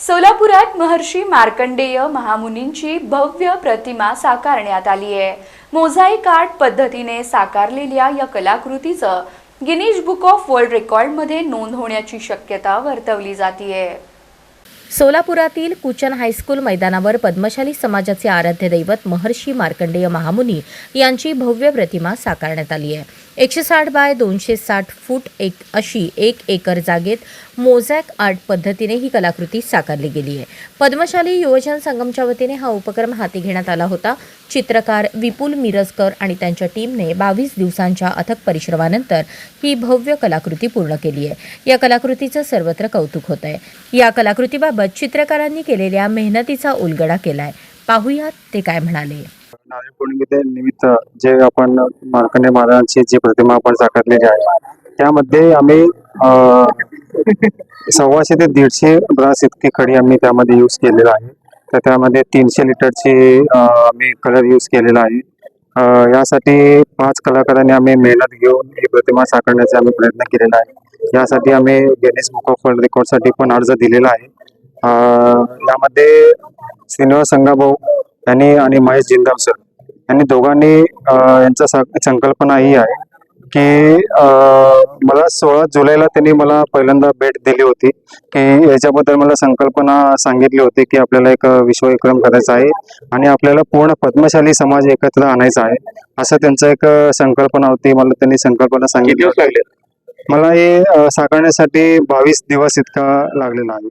सोलापुरात महर्षी मार्कंडेय महामुनींची भव्य प्रतिमा साकारण्यात आली आहे. मोझाईक आर्ट पद्धतीने साकारलेल्या या कलाकृतीचं गिनीज बुक ऑफ वर्ल्ड रेकॉर्डमध्ये नोंद होण्याची शक्यता वर्तवली जाते सोलापुरातील कुचन हायस्कूल मैदानावर पद्मशाली समाजाचे आराध्य दैवत महर्षी मार्कंडेय महामुनी यांची भव्य प्रतिमा साकारण्यात आली आहे. एकशे साठ बाय दोनशे साठ फूट एक अशी एक एकर जागेत मोझॅक आर्ट पद्धतीने ही कलाकृती साकारली गेली आहे. पद्मशाली युवजन संगमच्या वतीने हा उपक्रम हाती घेण्यात आला होता. चित्रकार विपुल मिरजकर आणि त्यांच्या टीमने बावीस दिवसांच्या अथक परिश्रमानंतर ही भव्य कलाकृती पूर्ण केली आहे. या कलाकृतीचं सर्वत्र कौतुक होत आहे. या कलाकृतीबाबत चित्रकारांनी केलेल्या मेहनतीचा उलगडा केला आहे पाहूयात ते काय म्हणाले. नारळी पौर्णिमे निमित्त जे आपण मार्कंडे महाराजांची जी प्रतिमा आपण साकारलेली आहे त्यामध्ये आम्ही सव्वाशे ते दीडशे ब्रास इतकी खडी आम्ही त्यामध्ये यूज केलेला आहे. तर त्यामध्ये तीनशे लिटरची आम्ही कलर यूज केलेला आहे. यासाठी पाच कलाकारांनी आम्ही मेहनत घेऊन ही प्रतिमा साकारण्याचा आम्ही प्रयत्न केलेला आहे. यासाठी आम्ही गिनीज बुक ऑफ वर्ल्ड रेकॉर्डसाठी पण अर्ज दिलेला आहे. यामध्ये श्रीनिवास संगाभाऊ यांनी आणि महेश जिंदाल सर यांनी दोघांनी यांचा संकल्पना ही आहे की मला सोळा जुलैला त्यांनी मला पहिल्यांदा भेट दिली होती की याच्याबद्दल मला संकल्पना सांगितली होती की आपल्याला एक विश्वविक्रम करायचा आहे आणि आपल्याला पूर्ण पद्मशाली समाज एकत्र आणायचा आहे असं त्यांचं एक संकल्पना होती मला त्यांनी संकल्पना सांगितली. मला हे साकारण्यासाठी बावीस दिवस इतका लागलेला आहे.